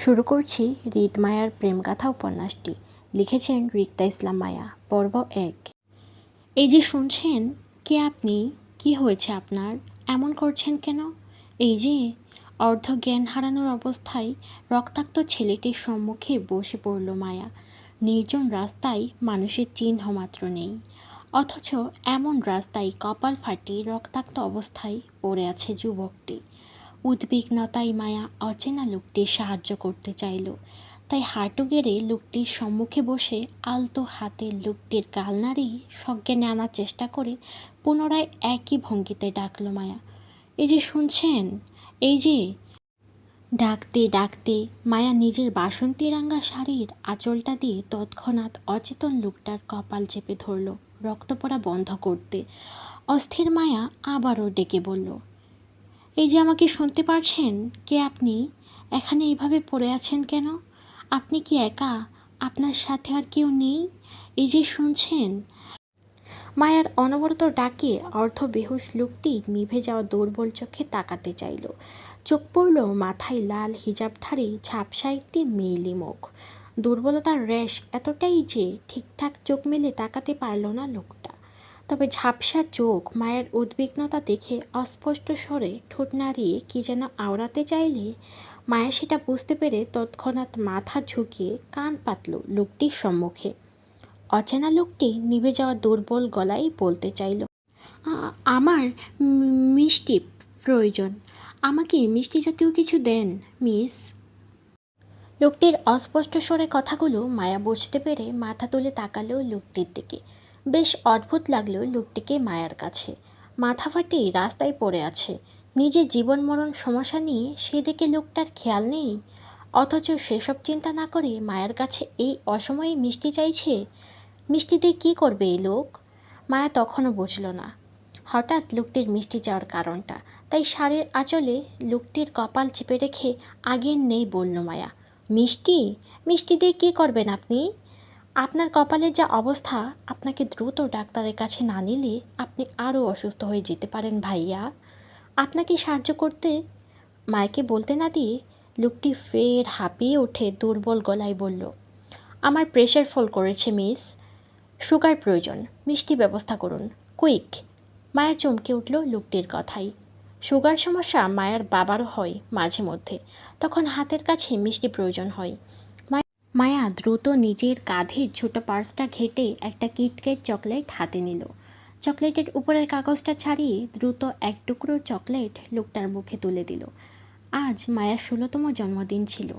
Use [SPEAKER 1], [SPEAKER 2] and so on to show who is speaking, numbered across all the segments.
[SPEAKER 1] শুরু করছি রিদ মায়ার প্রেমগাথা উপন্যাসটি। লিখেছেন রিক্তা ইসলাম মায়া, পর্ব এক। এই যে শুনছেন, কে আপনি? কি হয়েছে আপনার? এমন করছেন কেন? এই যে অর্ধ জ্ঞান হারানোর অবস্থায় রক্তাক্ত ছেলেটির সম্মুখে বসে পড়ল মায়া। নির্জন রাস্তায় মানুষের চিহ্ন মাত্র নেই। অথচ এমন রাস্তায় কপাল ফাটিয়ে রক্তাক্ত অবস্থায় পড়ে আছে যুবকটি। উদ্বিগ্নতায় মায়া অচেনা লোকটির সাহায্য করতে চাইল। তাই হাঁটু গেড়ে লোকটির সম্মুখে বসে আলতো হাতে লোকটির গাল নাড়িয়ে সজ্ঞানে আনার চেষ্টা করে পুনরায় একই ভঙ্গিতে ডাকল মায়া, এই যে শুনছেন? এই যে? ডাকতে ডাকতে মায়া নিজের বাসন্তী রাঙ্গা শাড়ির আঁচলটা দিয়ে তৎক্ষণাৎ অচেতন লোকটার কপাল চেপে ধরল, রক্ত পড়া বন্ধ করতে। অস্থির মায়া আবারও ডেকে বলল এই যে আমাকে শুনতে পারছেন? কে আপনি? এখানে এইভাবে পড়ে আছেন কেন? আপনি কি একা? আপনার সাথে আর কেউ নেই? এই যে শুনছেন। মায়ার অনবরত ডাকে অর্ধ বেহুশ লোকটি নিভে যাওয়া দুর্বল চোখে তাকাতে চাইল। চোখ পড়ল মাথায় লাল হিজাবধারী ঝাপসা একটি মেয়েলি মুখ। দুর্বলতার রেশ এতটাই যে ঠিকঠাক চোখ মেলে তাকাতে পারল না লোকটা। তবে ঝাপসা চোখ মায়ের উদ্বিগ্নতা দেখে অস্পষ্ট স্বরে ঠোঁট নাড়িয়ে কি যেন আওড়াতে চাইলে, মায়া সেটা বুঝতে পেরে তৎক্ষণাৎ মাথা ঝুঁকিয়ে কান পাতল লোকটির সম্মুখে। অচেনা লোকটি নিভে যাওয়া দুর্বল গলায় বলতে চাইল আমার মিষ্টি প্রয়োজন। আমাকে মিষ্টি জাতীয় কিছু দেন, মিস। লোকটির অস্পষ্ট স্বরে কথাগুলো মায়া বুঝতে পেরে মাথা তুলে তাকালো লোকটির দিকে। বেশ অদ্ভুত লাগল লোকটিকে মায়ার কাছে। মাথা ফাটিয়ে রাস্তায় পড়ে আছে। নিজের জীবন মরণ সমস্যা নিয়ে সেদিকে লোকটার খেয়াল নেই। অথচ সেসব চিন্তা না করে মায়ের কাছে এই অসময়ে মিষ্টি চাইছে? মিষ্টি দিয়ে কী করবে এই লোক? মায়া তখনও বুঝল না। হঠাৎ লোকটির মিষ্টি চাওয়ার কারণটা। তাই শাড়ির আঁচলে লোকটির কপাল চেপে রেখে আগের নেই বলল মায়া। মিষ্টি? মিষ্টি দিয়ে কী করবেন আপনি? আপনার কপালের যা অবস্থা, আপনাকে দ্রুত ডাক্তারের কাছে না নিলে আপনি আরও অসুস্থ হয়ে যেতে পারেন ভাইয়া। আপনাকে সাহায্য করতে মায়কে বলতে না দিয়ে লোকটি ফের হাঁপিয়ে উঠে দুর্বল গলায় বলল, আমার প্রেশার ফল করেছে মিস সুগার প্রয়োজন। মিষ্টি ব্যবস্থা করুন। কুইক মায়ের চমকে উঠল লোকটির কথাই। সুগার সমস্যা মায়ের বাবারও হয় মাঝে মধ্যে। তখন হাতের কাছে মিষ্টি প্রয়োজন হয়। মায়া- দ্রুত নিজের কাঁধে ছোট পার্সটা ঘেটে একটা কিটকেট চকলেট হাতে নিল। চকলেটের উপরের কাগজটা ছাড়িয়ে দ্রুত এক টুকরো চকলেট লোকটার মুখে তুলে দিল। আজ মায়ার ষোলোতম জন্মদিন ছিল।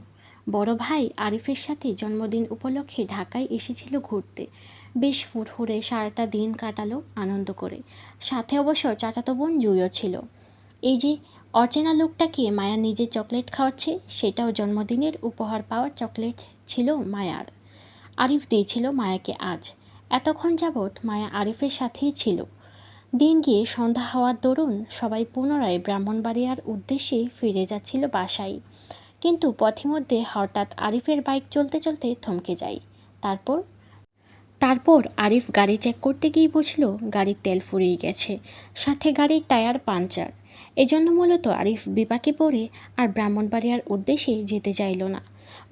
[SPEAKER 1] বড় ভাই আরিফের সাথে জন্মদিন উপলক্ষে ঢাকায় এসেছিল ঘুরতে। বেশ ফুরফুরে সারাটা দিন কাটালো আনন্দ করে। সাথে অবশ্য চাচাতো বোন জুইও ছিল। এই যে অচেনা লোকটাকে মায়া নিজে চকলেট খাওয়াচ্ছে, সেটাও জন্মদিনের উপহার পাওয়ার চকলেট ছিল মায়ার। আরিফ দিয়েছিল মায়াকে আজ। এতক্ষণ যাবৎ মায়া আরিফের সাথেই ছিল। দিন গিয়ে সন্ধ্যা হওয়ার দরুন সবাই পুনরায় ব্রাহ্মণবাড়িয়ার উদ্দেশ্যে ফিরে যাচ্ছিল বাসায়। কিন্তু পথিমধ্যে হঠাৎ আরিফের বাইক চলতে চলতে থমকে যায়। তারপর তারপর আরিফ গাড়ি চেক করতে গিয়ে বুঝলো গাড়ির তেল ফুরিয়ে গেছে, সাথে গাড়ির টায়ার পাঞ্চার এজন্য মূলত আরিফ বিপাকে পড়ে আর ব্রাহ্মণবাড়িয়ার উদ্দেশ্যে যেতে চাইল না,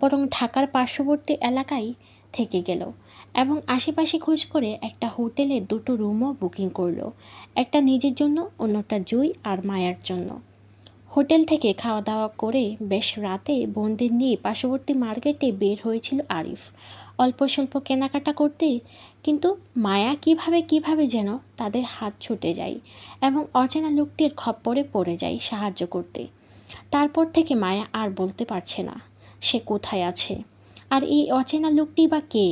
[SPEAKER 1] বরং ঢাকার পার্শ্ববর্তী এলাকায় থেকে গেল এবং আশেপাশে খোঁজ করে একটা হোটেলে দুটো রুমও বুকিং করল, একটা নিজের জন্য, অন্যটা জুই আর মায়ার জন্য। হোটেল থেকে খাওয়া দাওয়া করে বেশ রাতে বোনদের নিয়ে পার্শ্ববর্তী মার্কেটে বের হয়েছিল আরিফ। অল্প স্বল্প কেনাকাটা করতে, কিন্তু মায়া কীভাবে কীভাবে যেন তাদের হাত ছুটে যায় এবং অচেনা লোকটির খপ্পরে পড়ে যায় সাহায্য করতে। তারপর থেকে মায়া আর বলতে পারছে না, সে কোথায় আছে? আর এই অচেনা লোকটি বা কে?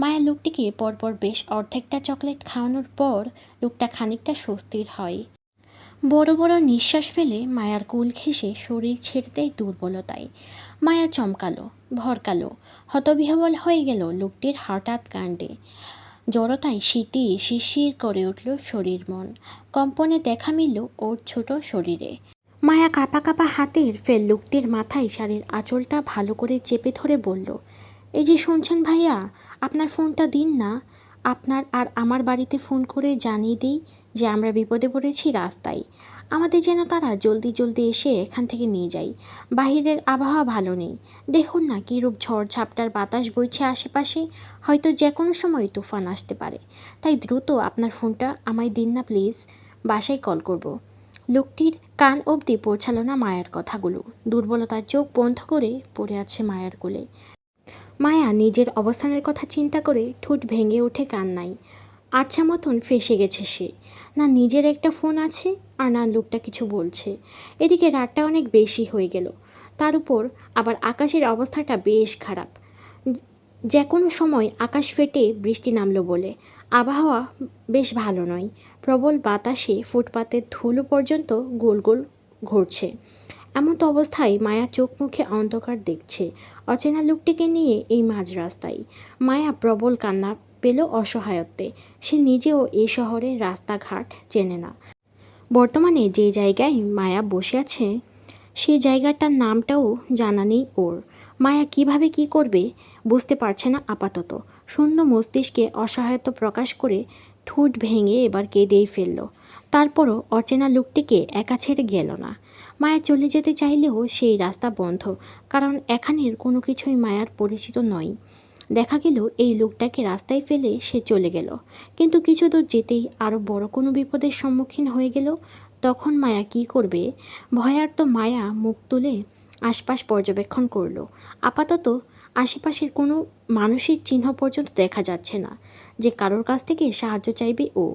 [SPEAKER 1] মায়া লোকটিকে পরপর বেশ অর্ধেকটা চকলেট খাওয়ানোর পর লোকটা খানিকটা স্বস্তির হয়। বড় বড় নিঃশ্বাস ফেলে মায়ার কুল ঘেঁষে শরীর ছেড়ে দেয় দুর্বলতায়। মায়া চমকালো, ভরকালো হতবিহবল হয়ে গেল লোকটির হঠাৎ কাণ্ডে। জড়তায় সিটি শিরশির করে উঠল শরীর মন। কম্পনে দেখা মিলল ওর ছোট শরীরে। মায়া কাপা কাপা হাতের ফের লোকটির মাথায় শাড়ির আঁচলটা ভালো করে চেপে ধরে বলল, এই যে শুনছেন ভাইয়া, আপনার ফোনটা দিন না। আপনার আর আমার বাড়িতে ফোন করে জানিয়ে দিই যে আমরা বিপদে পড়েছি রাস্তায়। আমাদের যেন তারা জলদি জলদি এসে এখান থেকে নিয়ে যায়। বাহিরের আবহাওয়া ভালো নেই। দেখুন না কীরূপ ঝড় ঝাপটার বাতাস বইছে আশেপাশে। হয়তো যে কোনো সময় তুফান আসতে পারে। তাই দ্রুত আপনার ফোনটা আমায় দিন না প্লিজ। বাসায় কল করব। লোকটির কান অবধি পৌঁছালো না মায়ার কথাগুলো। দুর্বলতার চোখ বন্ধ করে পড়ে আছে মায়ার কোলে। মায়া নিজের অবস্থানের কথা চিন্তা করে ঠোঁট ভেঙে ওঠে কান্নায়। আচ্ছা মতন ফেসে গেছে সে। না নিজের একটা ফোন আছে আর না লোকটা কিছু বলছে। এদিকে রাতটা অনেক বেশি হয়ে গেল। তার উপর আবার আকাশের অবস্থাটা বেশ খারাপ। যে- কোনো সময় আকাশ ফেটে বৃষ্টি নামলো বলে। আবহাওয়া বেশ ভালো নয়। প্রবল বাতাসে ফুটপাতের ধুলো পর্যন্ত গোল গোল ঘুরছে। এমন তো অবস্থায় মায়া চোখ মুখে অন্ধকার দেখছে। অচেনা লোকটিকে নিয়ে এই মাঝ রাস্তায়। মায়া প্রবল কান্না পেল অসহায়ত্বে। সে নিজেও এই শহরের রাস্তাঘাট চেনে না। বর্তমানে যে জায়গায় মায়া বসে আছে সেই জায়গাটার নামটাও জানা নেই ওর। মায়া কীভাবে কি করবে বুঝতে পারছে না আপাতত। শূন্য মস্তিষ্কে অসহায়তা প্রকাশ করে ঠোঁট ভেঙে এবার কেঁদেই ফেলল। তারপরও অচেনা লোকটিকে একা ছেড়ে গেল না। মায়া চলে যেতে চাইলেও সেই রাস্তা বন্ধ, কারণ এখানের কোনো কিছুই মায়ার পরিচিত নয়। দেখা গেল এই লোকটাকে রাস্তায় ফেলে সে চলে গেল। কিন্তু কিছু দূর যেতেই আরও বড় কোনো বিপদের সম্মুখীন হয়ে গেল। তখন মায়া কি করবে? ভয়ার্ত মায়া মুখ তুলে আশপাশ পর্যবেক্ষণ করল। আপাতত আশেপাশের কোনো মানুষের চিহ্ন পর্যন্ত দেখা যাচ্ছে না। যে কারোর কাছ থেকে সাহায্য চাইবে ও।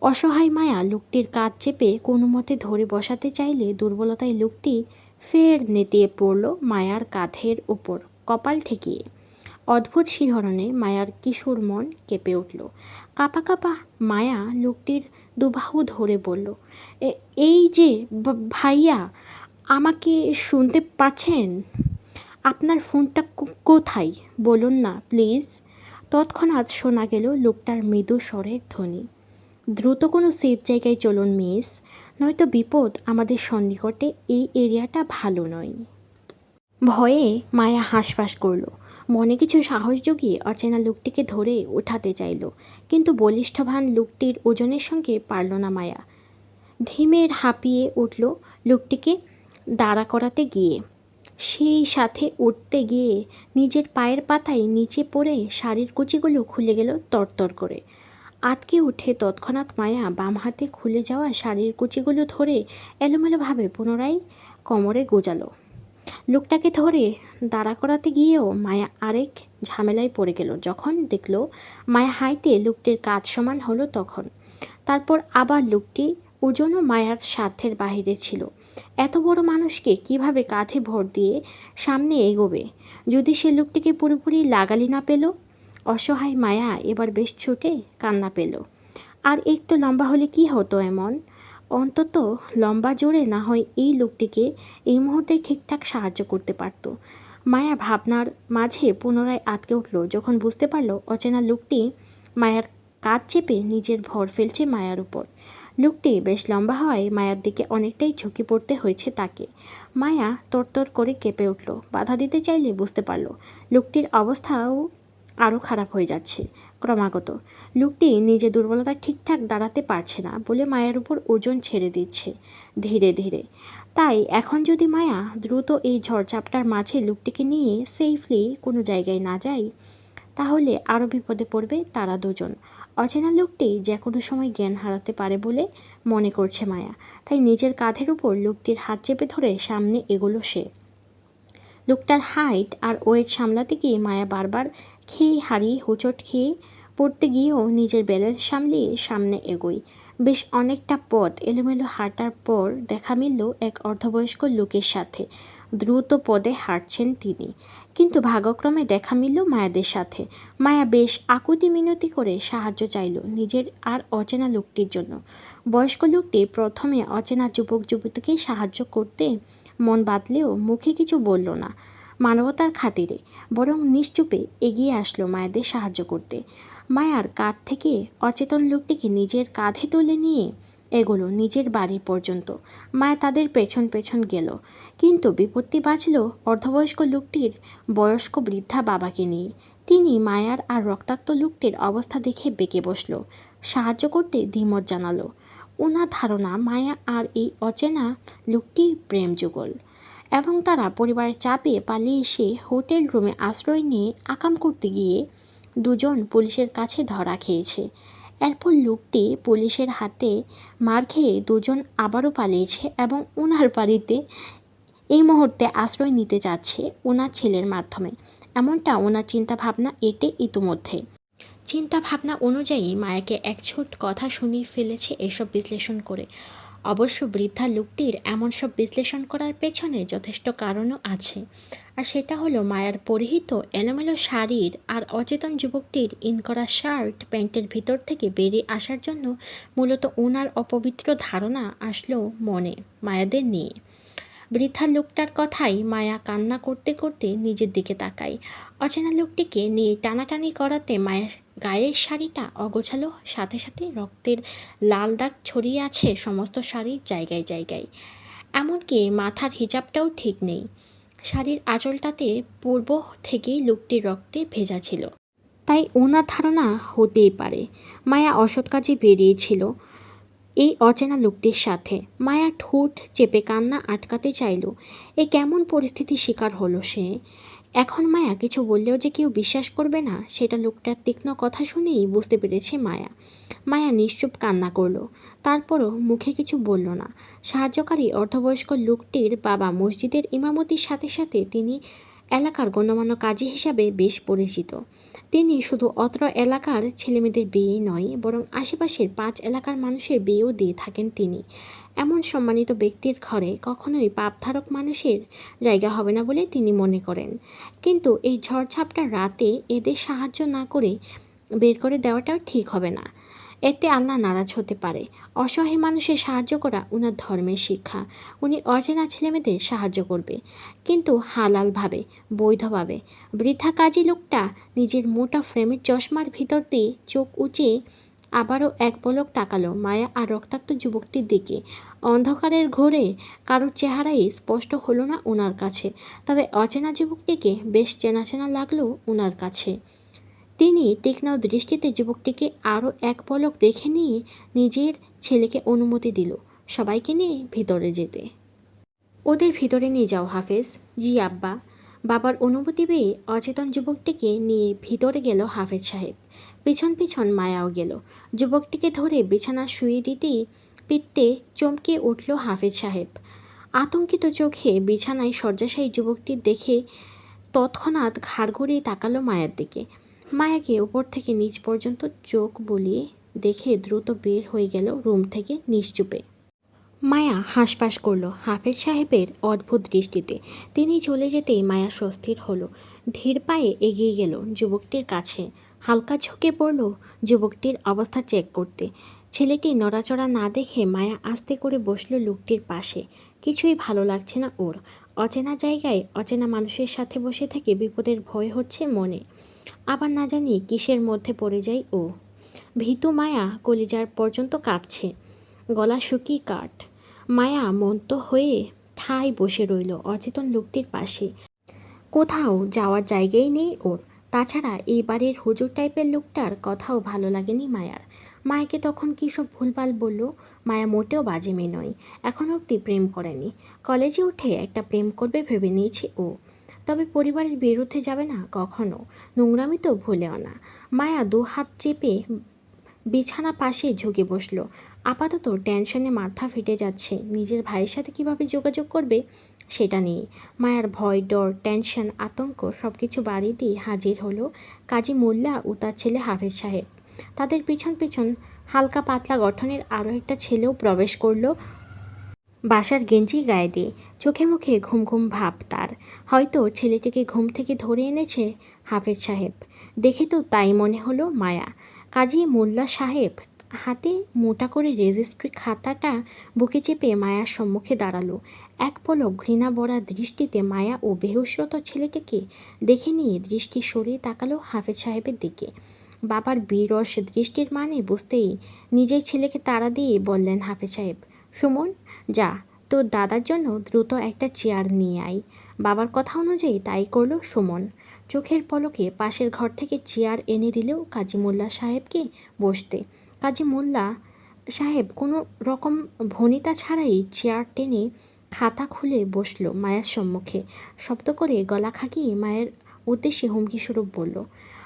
[SPEAKER 1] অসহায় মায়া লোকটির কাজ চেপে কোনো মতে ধরে বসাতে চাইলে দুর্বলতায় লোকটি ফের নেতিয়ে পড়ল মায়ার কাঁধের উপর, কপাল ঠেকিয়ে। অদ্ভুত শিহরণে মায়ার কিশোর মন কেঁপে উঠল। কাপা কাপা মায়া লোকটির দুবাহু ধরে বলল, "এ- এই যে ভাইয়া, আমাকে শুনতে পাচ্ছেন আপনার ফোনটা কোথায়? বলুন না, প্লিজ। তৎক্ষণাৎ শোনা গেল লোকটার মৃদু স্বরের ধ্বনি, দ্রুত কোনো সেফ জায়গায় চলুন, মিস। নয়তো বিপদ আমাদের সন্নিকটে এই এরিয়াটা ভালো নয়। ভয়ে মায়া হাঁসফাঁস করল মনে কিছু সাহস জুগিয়ে অচেনা লোকটিকে ধরে ওঠাতে চাইল। কিন্তু বলিষ্ঠভান লোকটির ওজনের সঙ্গে পারল না মায়া। ধীমের হাঁপিয়ে উঠল লোকটিকে দাঁড়া করাতে গিয়ে। সেই সাথে উঠতে গিয়ে নিজের পায়ের পাতায় নিচে পড়ে শাড়ির কুচিগুলো খুলে গেল তরতর করে। আতকে উঠে তৎক্ষণাৎ মায়া বাম হাতে খুলে যাওয়া শাড়ির কুচিগুলো ধরে এলোমেলোভাবে পুনরায় কোমরে গোজালো। লোকটাকে ধরে দাঁড়া করাতে গিয়েও মায়া আরেক ঝামেলায় পড়ে গেল। যখন দেখল মায়া হাইটে লোকটির কাজ সমান হলো তখন। তারপর আবার লোকটি ওজনও মায়ার সাধ্যের বাহিরে ছিল। এত বড় মানুষকে কীভাবে কাঁধে ভর দিয়ে সামনে এগোবে? যদি সে লোকটিকে পুরোপুরি লাগালি না পেল? অসহায় মায়া এবার বেশ ছুটে কান্না পেল। আর একটু লম্বা হলে কি হতো এমন? অন্তত লম্বা জোরে না হয় এই লোকটিকে এই মুহূর্তে ঠিকঠাক সাহায্য করতে পারত। মায়ার ভাবনার মাঝে পুনরায় আটকে উঠল। যখন বুঝতে পারল, অচেনা লোকটি মায়ার কাজ চেপে নিজের ভর ফেলছে মায়ার উপর। লোকটি বেশ লম্বা হওয়ায় মায়ার দিকে অনেকটাই ঝুঁকি পড়তে হয়েছে তাকে। মায়া তরতর করে কেঁপে উঠল। বাধা দিতে চাইলে বুঝতে পারল, লোকটির অবস্থাও আরও খারাপ হয়ে যাচ্ছে। ক্রমাগত। লোকটি নিজের দুর্বলতা ঠিকঠাক দাঁড়াতে পারছে না বলে মায়ের উপর ওজন ছেড়ে দিচ্ছে। ধীরে ধীরে। তাই এখন যদি মায়া দ্রুত এই ঝড়ঝাপটার মাঝে লোকটিকে নিয়ে সেফলি কোনো জায়গায় না যায়, তাহলে আরও বিপদে পড়বে তারা দুজন। অচেনা লোকটি যে কোনো সময় জ্ঞান হারাতে পারে বলে মনে করছে মায়া। তাই নিজের কাঁধের উপর লোকটির হাত চেপে ধরে সামনে এগোলো সে। লোকটার হাইট আর ওয়েট সামলাতে গিয়ে মায়া বারবার খেয়ে হারিয়ে হোঁচট খেয়ে পড়তে গিয়েও নিজের ব্যালেন্স সামলিয়ে সামনে এগোই। বেশ অনেকটা পথ এলোমেলো হাঁটার পর দেখা মিলল এক অর্ধবয়স্ক লোকের সাথে। দ্রুত পদে হাঁটছেন তিনি। কিন্তু ভাগক্রমে দেখা মিলল মায়াদের সাথে। মায়া বেশ আকুতি মিনতি করে সাহায্য চাইল নিজের আর অচেনা লোকটির জন্য। বয়স্ক লোকটি প্রথমে অচেনা যুবক যুবতীকে সাহায্য করতে মন বাঁধলেও মুখে কিছু বলল না। মানবতার খাতিরে বরং নিশ্চুপে এগিয়ে আসলো মায়াদের সাহায্য করতে। মায়ার কাঁধ থেকে অচেতন লোকটিকে নিজের কাঁধে তুলে নিয়ে এগোলো নিজের বাড়ি পর্যন্ত। মায়া তাদের পেছন পেছন গেল। কিন্তু বিপত্তি বাঁচল অর্ধবয়স্ক লোকটির বয়স্ক বৃদ্ধা বাবাকে নিয়ে। তিনি মায়ার আর রক্তাক্ত লোকটির অবস্থা দেখে বেঁকে বসল। সাহায্য করতে দ্বিমত জানালো। ওনার ধারণা মায়া আর এই অচেনা লোকটি প্রেম যুগল এবং তারা পরিবারের চাপে পালিয়ে এসে হোটেল রুমে আশ্রয় নিয়ে আকাম করতে গিয়ে দুজন পুলিশের কাছে ধরা খেয়েছে। এরপর লোকটি পুলিশের হাতে মার খেয়ে দুজন আবারও পালিয়েছে এবং ওনার বাড়িতে এই মুহূর্তে আশ্রয় নিতে যাচ্ছে ওনার ছেলের মাধ্যমে। এমনটা ওনার চিন্তাভাবনা এটে ইতিমধ্যে। চিন্তাভাবনা অনুযায়ী মায়াকে এক ছোট কথা শুনিয়ে ফেলেছে এসব বিশ্লেষণ করে। অবশ্য বৃদ্ধা লোকটির এমন সব বিশ্লেষণ করার পেছনে যথেষ্ট কারণও আছে। আর সেটা হলো মায়ার পরিহিত এলোমেলো শাড়ির আর অচেতন যুবকটির ইন করা শার্ট প্যান্টের ভিতর থেকে বেরিয়ে আসার জন্য মূলত ওনার অপবিত্র ধারণা আসলো মনে, মায়াদের নিয়ে। বৃদ্ধা লোকটার কথাই মায়া কান্না করতে করতে নিজের দিকে তাকায়। অচেনা লোকটিকে নিয়ে টানাটানি করাতে মায়ের গায়ের শাড়িটা অগোছালো, সাথে সাথে রক্তের লাল দাগ ছড়িয়ে আছে সমস্ত শাড়ির জায়গায় জায়গায়। এমনকি মাথার হিজাবটাও ঠিক নেই। শাড়ির আঁচলটাতে পূর্ব থেকেই লোকটির রক্তে ভেজা ছিল। তাই ওনার ধারণা হতেই পারে। মায়া অসৎ কাজে বেরিয়েছিল। এই অচেনা লোকটির সাথে। মায়া ঠোঁট চেপে কান্না আটকাতে চাইল। এ কেমন পরিস্থিতির শিকার হলো সে? এখন মায়া কিছু বললেও যে কেউ বিশ্বাস করবে না, সেটা লোকটার তীক্ষ্ণ কথা শুনেই বুঝতে পেরেছে মায়া। মায়া নিশ্চুপ কান্না করল। তারপরও মুখে কিছু বলল না। সাহায্যকারী অর্ধবয়স্ক লোকটির বাবা মসজিদের ইমামতির সাথে সাথে তিনি এলাকার গণ্যমান্য কাজী হিসাবে বেশ পরিচিত। তিনি শুধু অত্র এলাকার ছেলেমেয়েদের বিয়ে নয়, বরং আশেপাশের পাঁচ এলাকার মানুষের বিয়েও দিয়ে থাকেন তিনি। এমন সম্মানিত ব্যক্তির ঘরে কখনোই পাপধারক মানুষের জায়গা হবে না বলে তিনি মনে করেন। কিন্তু এই ঝড়ঝাপটার রাতে এদের সাহায্য না করে বের করে দেওয়াটাও ঠিক হবে না। এতে আল্লাহ নারাজ হতে পারে। অসহায় মানুষের সাহায্য করা উনার ধর্মের শিক্ষা। উনি অচেনা ছেলেমেয়েদের সাহায্য করবে। কিন্তু হালালভাবে, বৈধভাবে বৃথা কাজী লোকটা নিজের মোটা ফ্রেমের চশমার ভিতর দিয়ে চোখ উঁচিয়ে আবারও এক পলক তাকালো মায়া আর রক্তাক্ত যুবকটির দিকে। অন্ধকারের ঘোরে কারোর চেহারাই স্পষ্ট হলো না ওনার কাছে। তবে অচেনা যুবকটিকে বেশ চেনা চেনা লাগল ওনার কাছে। তিনি তীক্ষ্ণ দৃষ্টিতে যুবকটিকে আরও এক পলক দেখে নিয়ে নিজের ছেলেকে অনুমতি দিল সবাইকে নিয়ে ভিতরে যেতে। ওদের ভিতরে নিয়ে যাও, হাফেজ। জি, আব্বা। বাবার অনুমতি পেয়ে অচেতন যুবকটিকে নিয়ে ভিতরে গেল হাফেজ সাহেব। পিছন পিছন মায়াও গেল। যুবকটিকে ধরে বিছানা শুয়ে দিতেই পিত্তে চমকে উঠল হাফেজ সাহেব। আতঙ্কিত চোখে বিছানায় শয্যাশায়ী যুবকটি দেখে তৎক্ষণাৎ ঘাড় ঘুরিয়ে তাকালো মায়ের দিকে। মায়াকে উপর থেকে নিচ পর্যন্ত চোখ বুলিয়ে দেখে দ্রুত বের হয়ে গেল রুম থেকে নিশ্চুপে। মায়া হাঁসফাঁস করল হাফেজ সাহেবের অদ্ভুত দৃষ্টিতে। তিনি চলে যেতেই মায়া স্বস্তির হলো। ধীর পায়ে এগিয়ে গেল যুবকটির কাছে। হালকা ঝুঁকে পড়ল যুবকটির অবস্থা চেক করতে। ছেলেটি নড়াচড়া না দেখে মায়া আস্তে করে বসল লোকটির পাশে। কিছুই ভালো লাগছে না ওর। অচেনা জায়গায় অচেনা মানুষের সাথে বসে থেকে বিপদের ভয় হচ্ছে মনে। আবার না জানি কিসের মধ্যে পড়ে যায় ও। ভীতু মায়া কলিজার পর্যন্ত কাঁপছে। গলা শুকিয়ে কাঠ। মায়া মন্ত হয়ে ঠাই বসে রইল অচেতন লোকটির পাশে। কোথাও যাওয়ার জায়গাই নেই ওর। তাছাড়া এই বাড়ির হুজুর টাইপের লোকটার কথাও ভালো লাগেনি মায়ার। মায়াকে তখন কী সব ভুলভাল বলল? মায়া মোটেও বাজে মেয়ে নয়। এখন অবধি প্রেম করেনি। কলেজে উঠে একটা প্রেম করবে ভেবে নিয়েছে ও। তবে পরিবারের বিরুদ্ধে যাবে না কখনো? নোংরামি তো ভুলেও না। মায়া দু হাত চেপে বিছানা পাশে ঝুঁকে বসল। আপাতত টেনশনে মাথা ফেটে যাচ্ছে। নিজের ভাইয়ের সাথে কীভাবে যোগাযোগ করবে সেটা নিয়ে। মায়ার ভয়, ডর, টেনশন, আতঙ্ক সব কিছু বাড়ি দিয়ে হাজির হলো কাজী মোল্লা ও তার ছেলে হাফেজ সাহেব। তাদের পিছন পিছন হালকা পাতলা গঠনের আরও একটা ছেলেও প্রবেশ করল বাসার গেঞ্জি গায়ে দিয়ে। চোখে মুখে ঘুম ঘুম ভাব তার। হয়তো ছেলেটিকে ঘুম থেকে ধরে এনেছে হাফেজ সাহেব। দেখে তো তাই মনে হলো মায়া। কাজী মোল্লা সাহেব হাতে মোটা করে রেজিস্ট্রি খাতাটা বুকে চেপে মায়ার সম্মুখে দাঁড়াল। এক পলক ঘৃণা ভরা দৃষ্টিতে মায়া ও বেহুশরত ছেলেটিকে দেখে নিয়ে দৃষ্টি সরিয়ে তাকালো হাফেজ সাহেবের দিকে। বাবার বিরস দৃষ্টির মানে বুঝতেই নিজের ছেলেকে তাড়া দিয়ে বললেন হাফেজ সাহেব, সুমন, যা, তোর দাদার জন্য দ্রুত একটা চেয়ার নিয়ে আয়। বাবার কথা অনুযায়ী তাই করল সুমন। চোখের পলকে পাশের ঘর থেকে চেয়ার এনে দিলেও কাজী মোল্লা সাহেবকে বসতে। কাজী মোল্লা সাহেব কোনো রকম ভনিতা ছাড়াই চেয়ার টেনে খাতা খুলে বসল মায়ের সম্মুখে। শব্দ করে গলা খাকিয়ে মায়ের উদ্দেশ্যে হুমকি স্বরূপ বলল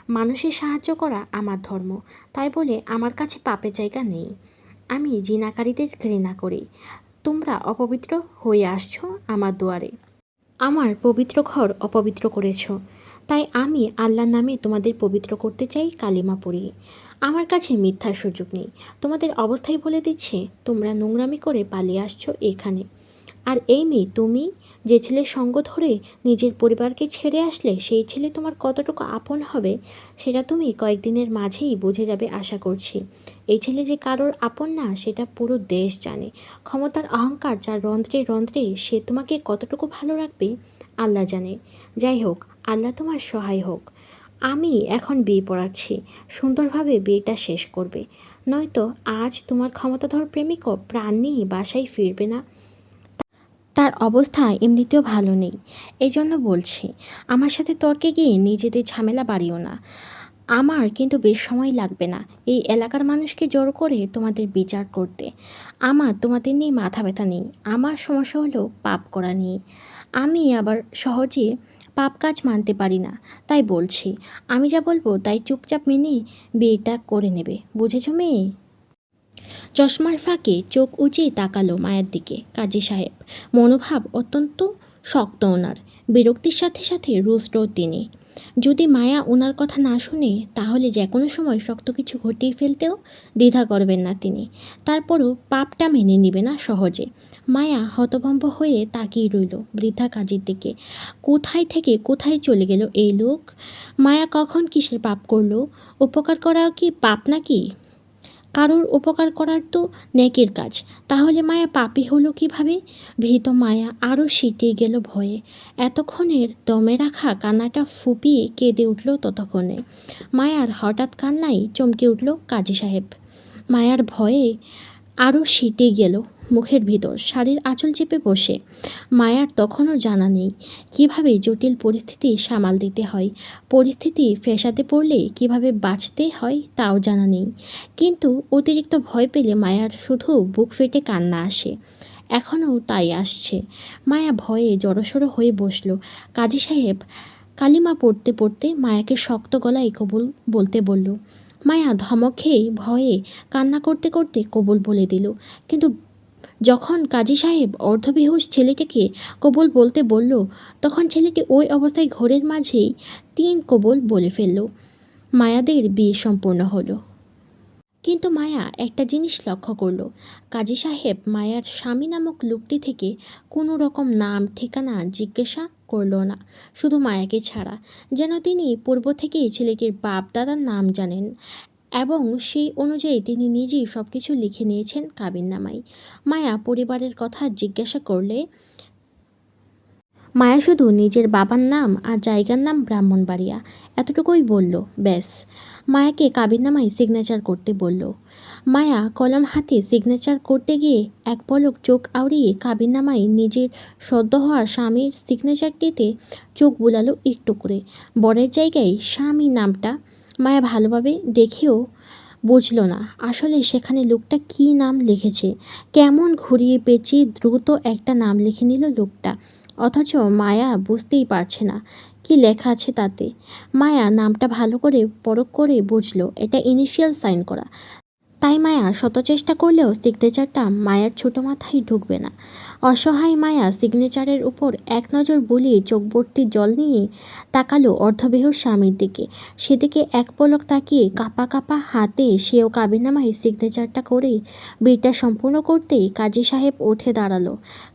[SPEAKER 1] মানুষের সাহায্য করা আমার ধর্ম, তাই বলে আমার কাছে পাপের জায়গা নেই। আমি জিনাকারীদের ঘৃণা করি। তোমরা অপবিত্র হয়ে আসছো আমার দুয়ারে। আমার পবিত্র ঘর অপবিত্র করেছ। তাই আমি আল্লাহর নামে তোমাদের পবিত্র করতে চাই কালিমা পড়িয়ে আমার কাছে মিথ্যার সুযোগ নেই। তোমাদের অবস্থাই বলে দিচ্ছে, তোমরা নোংরামি করে পালিয়ে আসছো এখানে। আর এই মেয়ে, তুমি যে ছেলের সঙ্গ ধরে নিজের পরিবারকে ছেড়ে আসলে, সেই ছেলে তোমার কতটুকু আপন হবে, সেটা তুমি কয়েকদিনের মাঝেই বুঝে যাবে আশা করছি। এই ছেলে যে কারোর আপন না, সেটা পুরো দেশ জানে। ক্ষমতার অহংকার যার রন্ধ্রে রন্ধ্রে, সে তোমাকে কতটুকু ভালো রাখবে, আল্লাহ জানে। যাই হোক, আল্লাহ তোমার সহায় হোক। আমি এখন বিয়ে পড়াচ্ছি, সুন্দরভাবে বিয়েটা শেষ করবে। নয়তো আজ তোমার ক্ষমতাধর প্রেমিকও প্রাণ নিয়ে বাসায় ফিরবে না। তার অবস্থা এমনিতেও ভালো নেই। এই জন্য বলছি, আমার সাথে তর্কে গিয়ে নিজেদের ঝামেলা বাড়িও না। আমার কিন্তু বেশ সময় লাগবে না এই এলাকার মানুষকে জড়ো করে তোমাদের বিচার করতে। আমার তোমাদের নিয়ে মাথা ব্যথা নেই। আমার সমস্যা হলো পাপ করা নিয়ে। আমি আবার সহজে পাপ কাজ মানতে পারি না। তাই বলছি, আমি যা বলব তাই চুপচাপ মেনে বিয়েটা করে নেবে। বুঝেছ মেয়ে? চশমার ফাঁকে চোখ উঁচিয়ে তাকালো মায়ের দিকে। কাজী সাহেব, মনোভাব অত্যন্ত শক্ত ওনার। বিরক্তির সাথে সাথে রুষ্টও তিনি। যদি মায়া ওনার কথা না শুনে, তাহলে যে কোনো সময় শক্ত কিছু ঘটিয়ে ফেলতেও দ্বিধা করবেন না তিনি। তারপরও পাপটা মেনে নিবে না সহজে। মায়া হতভম্ব হয়ে তাকিয়ে রইল বৃদ্ধা কাজের দিকে। কোথায় থেকে কোথায় চলে গেল এই লোক? মায়া কখন কিসের পাপ করল? উপকার করা কি পাপ নাকি? কারোর উপকার করার তো নেকের কাজ। তাহলে মায়া পাপি হলো কীভাবে? ভীত মায়া আরও সিটে গেল ভয়ে। এতক্ষণের দমে রাখা কান্নাটা ফুপিয়ে কেঁদে উঠল ততক্ষণে। মায়ার হঠাৎ কান্নাই চমকে উঠল কাজী সাহেব। মায়ার ভয়ে আরও সিটে গেল মুখের ভিতর, শাড়ির আঁচল চেপে বসে। মায়ার তখনও জানা নেই কীভাবে জটিল পরিস্থিতি সামাল দিতে হয়, পরিস্থিতি ফেসাতে পড়লে কীভাবে বাঁচতে হয় তাও জানা নেই। কিন্তু অতিরিক্ত ভয় পেলে মায়ার শুধু বুক ফেটে কান্না আসে। এখনও তাই আসছে। মায়া ভয়ে জড়সড়ো হয়ে বসল। কাজী সাহেব কালিমা পড়তে পড়তে মায়াকে শক্ত গলায় কবুল বলতে বলল মায়া ধমক খেয়ে ভয়ে কান্না করতে করতে কবুল বলে দিল। কিন্তু যখন কাজী সাহেব অর্ধবেহুশ ছেলেটিকে কবুল বলতে বলল, তখন ছেলেটি ওই অবস্থায় ঘোরের মাঝেই তিন কবুল বলে ফেলল। মায়াদের বিয়ে সম্পূর্ণ হলো। কিন্তু মায়া একটা জিনিস লক্ষ্য করল। কাজী সাহেব মায়ার স্বামী নামক লোকটি থেকে কোনো রকম নাম, ঠিকানা, জিজ্ঞাসা করল না, শুধু মায়াকে ছাড়া। যেন তিনি পূর্ব থেকেই ছেলেটির বাপ দাদার নাম জানেন এবং সেই অনুযায়ী তিনি নিজেই সব কিছু লিখে নিয়েছেন কাবিন নামাই। মায়া পরিবারের কথা জিজ্ঞাসা করলে মায়া শুধু নিজের বাবার নাম আর জায়গার নাম ব্রাহ্মণবাড়িয়া। এতটুকুই বলল, ব্যাস। মায়াকে কাবিননামায় সিগনেচার করতে বলল। মায়া কলম হাতে সিগনেচার করতে গিয়ে এক পলক চোখ আউড়িয়ে কাবিননামায় নিজের সদ্য হওয়া স্বামীর সিগনেচারটিতে চোখ বুলালো একটু করে বরের জায়গায় স্বামী নামটা মায়া ভালোভাবে দেখেও বুঝল না, আসলে সেখানে লোকটা কী নাম লিখেছে। কেমন ঘুরিয়ে পেঁচিয়ে দ্রুত একটা নাম লিখে নিল লোকটা। অথচ মায়া বুঝতেই পারছে না কি লেখা আছে তাতে। মায়া নামটা ভালো করে পরখ করে বুঝলো, এটা ইনিশিয়াল সাইন করা। তাই মায়া শত চেষ্টা করলেও সিগনেচারটা মায়ার ছোটো মাথায় ঢুকবে না। অসহায় মায়া সিগনেচারের উপর এক নজর বলিয়ে চোখবর্তী জল নিয়ে তাকালো অর্ধবেহর স্বামীর দিকে। সেদিকে এক পলক তাকিয়ে কাপা কাপা হাতে সেও কাবিনামায় সিগনেচারটা করে বিটা সম্পূর্ণ করতেই কাজী সাহেব উঠে দাঁড়াল।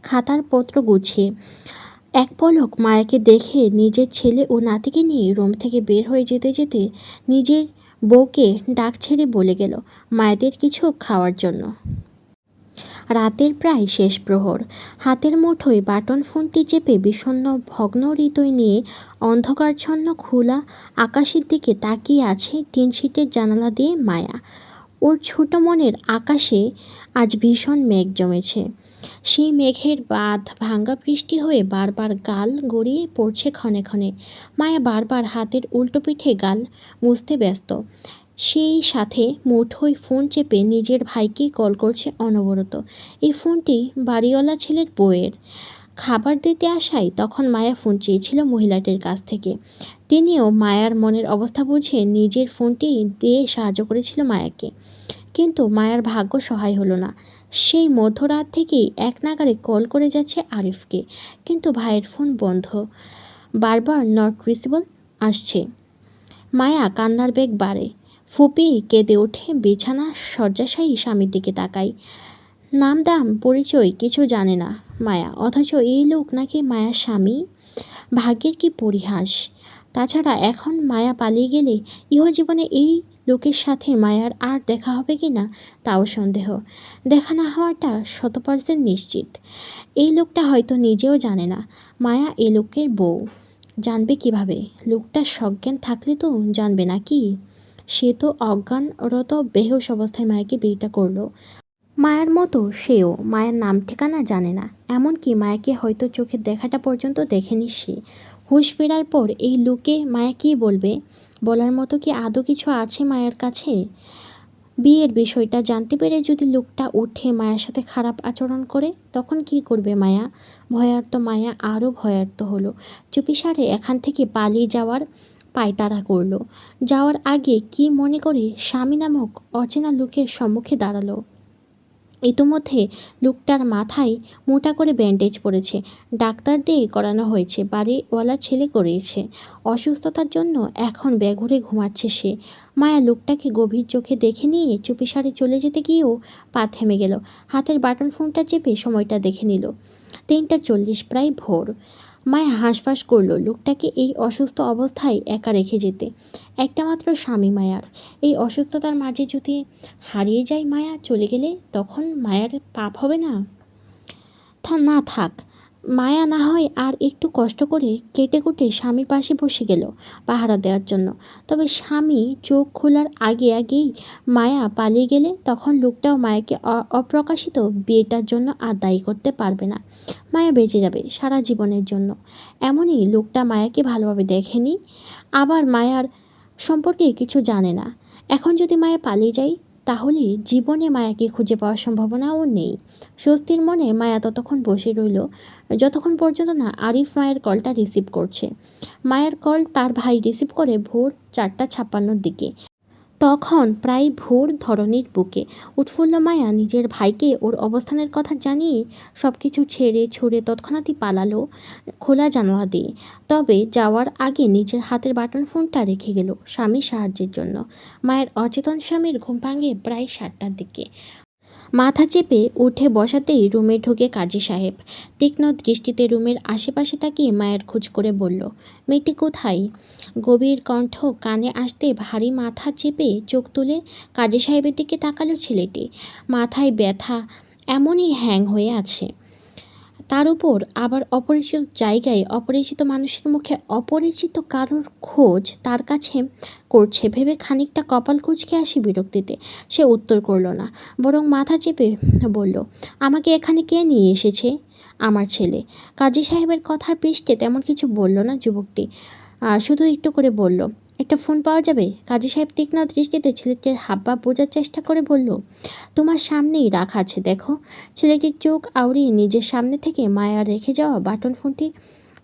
[SPEAKER 1] খাতার পত্র গুছিয়ে এক পলক মায়াকে দেখে নিজের ছেলে ও নাতিকে নিয়ে রুম থেকে বের হয়ে যেতে যেতে নিজের বউকে ডাক ছেড়ে বলে গেল মায়েদের কিছু খাওয়ার জন্য। রাতের প্রায় শেষ প্রহর। হাতের মুঠোয় বাটন ফোনটি চেপে বিষণ্ণ ভগ্ন হৃদয় নিয়ে অন্ধকারচ্ছন্ন খোলা আকাশের দিকে তাকিয়ে আছে টিনশিটের জানালা দিয়ে মায়া। ওর ছোট মনের আকাশে আজ ভীষণ মেঘ জমেছে। সেই মেঘের বাঁধ ভাঙ্গা বৃষ্টি হয়ে বারবার গাল গড়িয়ে পড়ছে ক্ষণে ক্ষণে। মায়া বারবার হাতের উল্টো পিঠে গাল মুছতে ব্যস্ত। সেই সাথে মুঠোয় ফোন চেপে নিজের ভাইকে কল করছে অনবরত। এই ফোনটি বাড়িওয়ালা ছেলের বউয়ের। খাবার দিতে আসায় তখন মায়া ফোন চেয়েছিল মহিলাটির কাছ থেকে। তিনিও মায়ার মনের অবস্থা বুঝে নিজের ফোনটি দিয়ে সাহায্য করেছিল মায়াকে। কিন্তু মায়ার ভাগ্য সহায় হলো না। সেই মধ্যরাত থেকেই এক নাগারে কল করে যাচ্ছে আরিফকে। কিন্তু ভাইয়ের ফোন বন্ধ। বারবার নট রিসিবল আসছে। মায়া কান্নার বেগ বাড়ে। ফুপি কেঁদে ওঠে, বিছানা শয্যাশায়ী স্বামীর দিকে তাকাই নাম দাম, পরিচয় কিছু জানে না মায়া। অথচ এই লোক নাকি মায়া স্বামী? ভাগ্যের কি পরিহাস? তাছাড়া এখন মায়া পালিয়ে গেলে ইহজীবনে এই লোকের সাথে মায়ার আর দেখা হবে কি না, তাও সন্দেহ। দেখা না হওয়াটা শত পার্সেন্ট নিশ্চিত। এই লোকটা হয়তো নিজেও জানে না, মায়া এই লোকের বউ। জানবে কীভাবে? লোকটা সজ্ঞান থাকলে তো জানবে না কি? সে তো অজ্ঞানরত বেহুশ অবস্থায় মায়াকে বিয়েটা করল। মায়ার মতো সেও মায়ের নাম ঠিকানা জানে না। এমনকি মায়াকে হয়তো চোখের দেখাটা পর্যন্ত দেখেনি সে। হুশ ফেরার পর এই লোকে মায়া কী বলবে বলার মতো কি আদৌ কিছু আছে মায়ের কাছে? বিয়ের বিষয়টা জানতে পেরে যদি লোকটা উঠে মায়ের সাথে খারাপ আচরণ করে, তখন কি করবে মায়া? ভয়ার্ত মায়া আরও ভয়ার্ত হলো। চুপিসারে এখান থেকে পালিয়ে যাওয়ার পায়তারা করল। যাওয়ার আগে কি মনে করে স্বামী নামক অচেনা লোকের সম্মুখে দাঁড়াল? ইতোমধ্যে লোকটার মাথায় মোটা করে ব্যান্ডেজ পড়েছে ডাক্তার দিয়ে করানো হয়েছে, বাড়িওয়ালা ছেলে করিয়েছে। অসুস্থতার জন্য এখন ব্যাঘুরে ঘুমাচ্ছে সে। মায়া লোকটাকে গভীর চোখে দেখে নিয়ে চুপিসারে চলে যেতে গিয়েও পা থেমে গেল। হাতের বাটন ফোনটা চেপে সময়টা দেখে নিল। তিনটা চল্লিশ প্রায় ভোর। মায়া হাঁসফাঁস করল লোকটাকে এই অসুস্থ অবস্থায় একা রেখে যেতে। একটা মাত্র স্বামী মায়ার। এই অসুস্থতার মাঝে যদি হারিয়ে যায় মায়া চলে গেলে তখন মায়ার পাপ হবে না? না থাক। মায়া না হয় আর একটু কষ্ট করে কেটে কুটে স্বামীর পাশে বসে গেল পাহারা দেওয়ার জন্য। তবে স্বামী চোখ খোলার আগে আগেই মায়া পালিয়ে গেলে তখন লোকটাও মায়াকে অপ্রকাশিত বিয়েটার জন্য আর দায়ী করতে পারবে না। মায়া বেঁচে যাবে সারা জীবনের জন্য। এমনই লোকটা মায়াকে ভালোভাবে দেখেনি। আবার মায়ার সম্পর্কে কিছু জানে না। এখন যদি মায়া পালিয়ে যায় তাহলে জীবনে মায়াকে খুঁজে পাওয়ার সম্ভাবনাও নেই। স্বস্তির মনে মায়া ততক্ষণ বসে রইল, যতক্ষণ পর্যন্ত না আরিফ মায়ের কলটা রিসিভ করছে। মায়ের কল তার ভাই রিসিভ করে ভোর চারটা ছাপ্পান্নর দিকে। তখন প্রায় ভোর ধরনের বুকে উৎফুল্ল মায়া নিজের ভাইকে ওর অবস্থানের কথা জানিয়ে সব কিছু ছেড়ে ছুড়ে তৎক্ষণাৎই পালালো খোলা জানালা দিয়ে। তবে যাওয়ার আগে নিজের হাতের বাটন ফোনটা রেখে গেল স্বামীর সাহায্যের জন্য। মায়ের অচেতন স্বামীর ঘুম ভাঙে প্রায় সাতটার দিকে। মাথা চেপে উঠে বসাতেই রুমে ঢুকে কাজী সাহেব। তীক্ষ্ণ দৃষ্টিতে রুমের আশেপাশে তাকিয়ে মায়ের খোঁজ করে বলল, মেয়েটি কোথায়? গভীর কণ্ঠ কানে আসতে ভারী মাথা চেপে চোখ তুলে কাজী সাহেবের দিকে তাকালো ছেলেটি। মাথায় ব্যথা এমনই হ্যাং হয়ে আছে। তার উপর আবার অপরিচিত জায়গায় অপরিচিত মানুষের মুখে অপরিচিত কারোর খোঁজ তার কাছে করছে। ভেবে খানিকটা কপাল কুচকে আসি বিরক্তিতে। সে উত্তর করল না, বরং মাথা চেপে বলল, আমাকে এখানে কে নিয়ে এসেছে? আমার ছেলে। কাজী সাহেবের কথার পৃষ্ঠে তেমন কিছু বলল না যুবকটি। শুধু একটু করে বলল একটা ফোন পাওয়া যাবে? কাজী সাহেব তীক্ষ্ণ দৃষ্টিতে ছেলেটির হাবভাব বোঝার চেষ্টা করে বলল, তোমার সামনেই রাখা আছে, দেখো। ছেলেটির চোখ আউড়িয়ে নিজের সামনে থেকে মায়া রেখে যাওয়া বাটন ফোনটি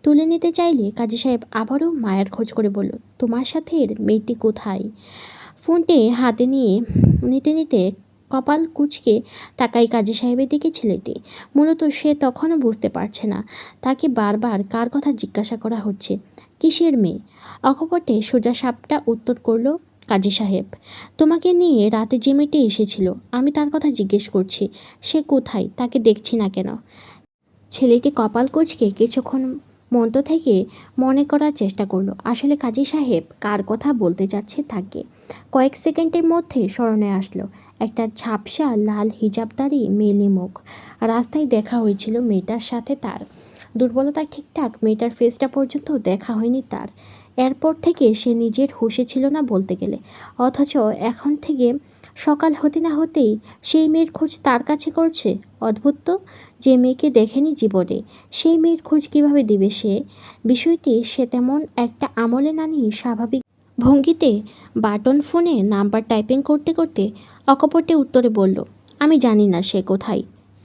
[SPEAKER 1] তুলে নিতে চাইলে কাজী সাহেব আবারও মায়ের খোঁজ করে বলল, তোমার সাথে এর মেয়েটি কোথায়? ফোনটি হাতে নিয়ে নিতে নিতে কপাল কুচকে তাকাই কাজী সাহেবের দিকে ছেলেটি। মূলত সে তখনও বুঝতে পারছে না, তাকে বারবার কার কথা জিজ্ঞাসা করা হচ্ছে। কিসের মেয়ে? অকপটে সোজা সাপটা উত্তর করল, কাজী সাহেব, তোমাকে নিয়ে রাতে যে মেয়েটি এসেছিল, আমি তার কথা জিজ্ঞেস করছি, সে কোথায়, তাকে দেখছি না কেন? ছেলেকে কপাল কুচকে কিছুক্ষণ মন্ত্র থেকে মনে করার চেষ্টা করল। আসলে কাজী সাহেব কার কথা বলতে যাচ্ছে তাকে? কয়েক সেকেন্ডের মধ্যে স্মরণে আসলো, একটা ঝাপসা লাল হিজাবদারি মেলি মুখ রাস্তায় দেখা হয়েছিল মেয়েটার সাথে তার। দুর্বলতা ঠিকঠাক মেয়েটার ফেসটা পর্যন্ত দেখা হয়নি তার। এরপর থেকে সে নিজের হুশে ছিল না বলতে গেলে। অথচ এখন থেকে সকাল হতে না হতেই সেই মেয়ের খোঁজ তার কাছে করছে। অদ্ভুত তো, যে মেয়েকে দেখেনি জীবনে। সেই মেয়ের খোঁজ কীভাবে দিবে সে? বিষয়টি সে তেমন একটা আমলে না নিয়ে স্বাভাবিক। ভঙ্গিতে বাটন ফোনে নাম্বার টাইপিং করতে করতে অকপটে উত্তরে বলল, আমি জানি না সে কোথায়।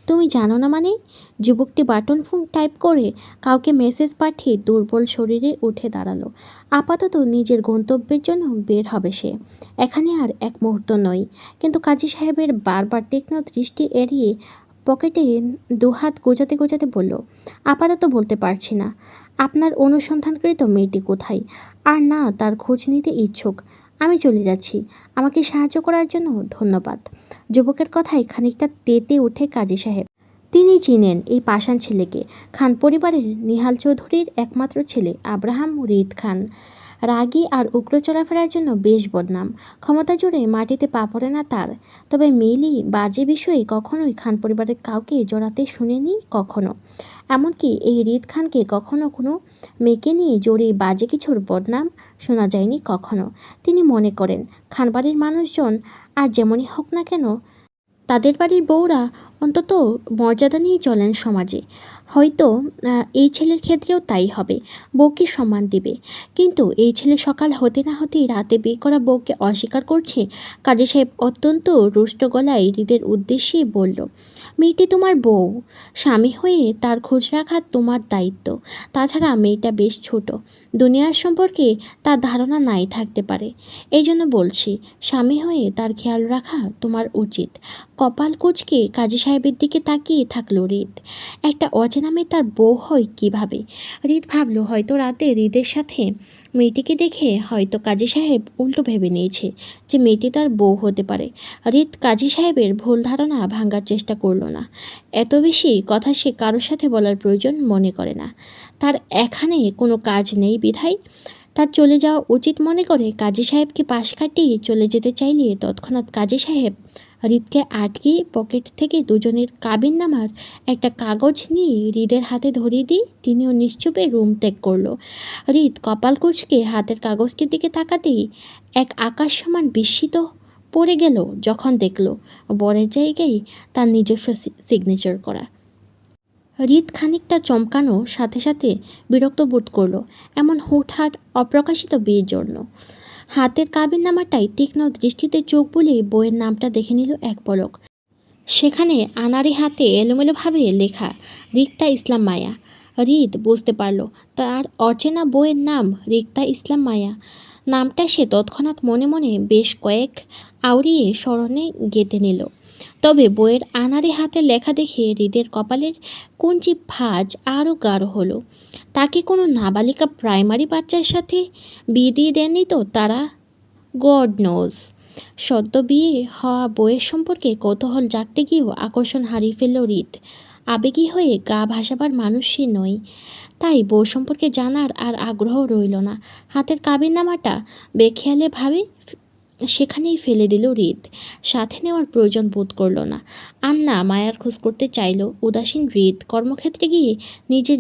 [SPEAKER 1] তুমি জানো না মানে? যুবকটি বাটন ফোন টাইপ করে কাউকে মেসেজ পাঠিয়ে দুর্বল শরীরে উঠে দাঁড়াল। আপাতত নিজের গন্তব্যের জন্য বের হবে সে। এখানে আর এক মুহূর্ত নয়। কিন্তু কাজী সাহেবের বারবার তীক্ষ্ণ দৃষ্টি এড়িয়ে পকেটে দুহাত গোজাতে গোজাতে বলল, আপাতত বলতে পারছি না। আপনার অনুসন্ধানকৃত মেয়েটি কোথায়? আর না, তার খোঁজ নিতে ইচ্ছুক। আমি চলে যাচ্ছি। আমাকে সাহায্য করার জন্য ধন্যবাদ। যুবকের কথায় খানিকটা তেতে ওঠে কাজী সাহেব তিনি চিনেন এই পাষাণ ছেলেকে। খান পরিবারের নিহাল চৌধুরীর একমাত্র ছেলে আব্রাহাম রিদ খান। রাগী আর উগ্র চলাফেরার জন্য বেশ বদনাম। ক্ষমতা জুড়ে মাটিতে পা পড়ে না তার। তবে মেইলি বাজে বিষয়ে কখনোই খান পরিবারের কাউকে জড়াতে শুনেনি কখনো। এমনকি এই রিদ খানকে কখনো কোনো মেয়েকে নিয়ে জোরে বাজে কিছুর বদনাম শোনা যায়নি কখনো। তিনি মনে করেন, খানবাড়ির মানুষজন আর যেমনই হোক না কেন তাদের বাড়ির বউরা অন্তত মর্যাদা নিয়ে চলেন সমাজে। হয়তো এই ছেলের ক্ষেত্রেও তাই হবে, বউকে সম্মান দিবে। কিন্তু এই ছেলে সকাল হতে না হতেই রাতে বিয়ে করা বউকে অস্বীকার করছে, কাজী সাহেব অত্যন্ত রুষ্ট গলায় হৃদের উদ্দেশ্যে বলল মেয়েটি তোমার বউ। স্বামী হয়ে তার খোঁজ রাখা তোমার দায়িত্ব। তাছাড়া মেয়েটা বেশ ছোট। দুনিয়ার সম্পর্কে তার ধারণা নাই থাকতে পারে। এই জন্য বলছি, স্বামী হয়ে তার খেয়াল রাখা তোমার উচিত। কপাল কুচকে কাজী সাহেবের দিকে তাকিয়ে থাকল হৃদ। একটা অচেনা মেয়ে তার বউ হয় কীভাবে? হৃদ ভাবলো, হয়তো রাতে হৃদের সাথে মেয়েটিকে দেখে হয়তো কাজী সাহেব উল্টো ভেবে নিয়েছে যে মেয়েটি তার বউ হতে পারে। হৃদ কাজী সাহেবের ভুল ধারণা ভাঙার চেষ্টা করল না। এত বেশি কথা সে কারোর সাথে বলার প্রয়োজন মনে করে না। তার এখানে কোনো কাজ নেই বিধায়। তার চলে যাওয়া উচিত মনে করে কাজী সাহেবকে পাশ কাটিয়ে চলে যেতে চাইলে তৎক্ষণাৎ কাজী সাহেব হৃদকে আটকে পকেট থেকে দুজনের কাবিন নামার একটা কাগজ নিয়ে হৃদের হাতে ধরিয়ে দিয়ে তিনিও নিশ্চুপে রুম ত্যাগ করল। হৃদ কপাল কুচকে হাতের কাগজটির দিকে তাকাতেই এক আকাশ সমান বিস্মিত পড়ে গেল যখন দেখল বরের জায়গায় তার নিজস্ব সিগনেচার করা। হৃদ খানিকটা চমকানো সাথে সাথে বিরক্ত বোধ করল, এমন হুটহাট, অপ্রকাশিত বিয়ের জন্য। হাতের কাবিন নামাটাই তীক্ষ্ণ দৃষ্টিতে চোখ বুলিয়ে বইয়ের নামটা দেখে নিল এক পলক। সেখানে আনারি হাতে এলোমেলোভাবে লেখা, রিক্তা ইসলাম মায়া। রিদ বুঝতে পারল, তার অচেনা বইয়ের নাম রিক্তা ইসলাম মায়া। নামটা সে তৎক্ষণাৎ মনে মনে বেশ কয়েক আউড়িয়ে স্মরণে গেঁথে নিল। তবে বইয়ের আনারে হাতে লেখা দেখে হৃদের কপালের কুঞ্চি ভাঁজ আরও গাঢ় হলো। তাকে কোনো নাবালিকা প্রাইমারি বাচ্চার সাথে বিয়ে দিয়ে দেননি তো? তারা গড নোজ। সদ্য বিয়ে হওয়া বইয়ের সম্পর্কে কৌতূহল জাগতে গিয়েও আকর্ষণ হারিয়ে ফেলল হৃদ। আবেগী হয়ে গা ভাসাবার মানুষই নয় তাই বউ সম্পর্কে জানার আর আগ্রহ রইল না। হাতের কাবিন নামাটা বেখেয়ালে ভাবে সেখানেই ফেলে দিল হৃদ। সাথে নেওয়ার প্রয়োজন বোধ করল না। আন্না মায়ার খোঁজ করতে চাইল উদাসীন হৃদ। কর্মক্ষেত্রে গিয়ে নিজের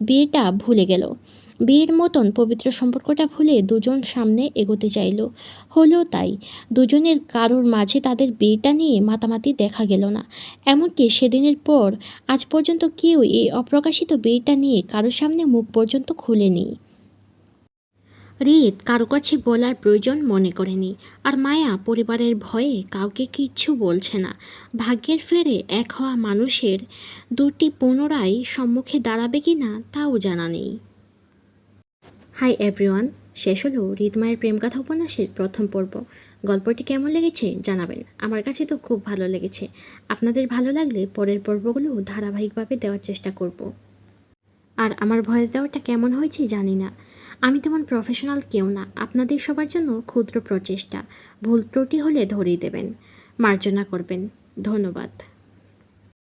[SPEAKER 1] বিয়েটা ভুলে গেল। বিয়ের মতন পবিত্র সম্পর্কটা ভুলে দুজন সামনে এগোতে চাইল। হলো তাই, দুজনের কারোর মাঝে তাদের বিয়েটা নিয়ে মাতামাতি দেখা গেল না। এমনকি সেদিনের পর, আজ পর্যন্ত কেউ এই অপ্রকাশিত বিয়েটা নিয়ে কারোর সামনে মুখ পর্যন্ত খুলেনি। রিত কারও কাছে বলার প্রয়োজন মনে করেনি। আর মায়া পরিবারের ভয়ে কাউকে কিচ্ছু বলছে না। ভাগ্যের ফেরে এক হওয়া মানুষের দুটি পুনরায় সম্মুখে দাঁড়াবে কি না, তাও জানা নেই। হাই এভরিওয়ান, শেষ হলো রিতমায়ের প্রেমকথা উপন্যাসের প্রথম পর্ব। গল্পটি কেমন লেগেছে জানাবেন। আমার কাছে তো খুব ভালো লেগেছে। আপনাদের ভালো লাগলে পরের পর্বগুলো ধারাবাহিকভাবে দেওয়ার চেষ্টা করব। আর আমার ভয়েস দেওয়াটা কেমন হয়েছে জানি না। আমি তেমন প্রফেশনাল কেউ না, আপনাদের সবার জন্য ক্ষুদ্র প্রচেষ্টা। ভুল ত্রুটি হলে ধরিয়ে দেবেন। মার্জনা করবেন। ধন্যবাদ।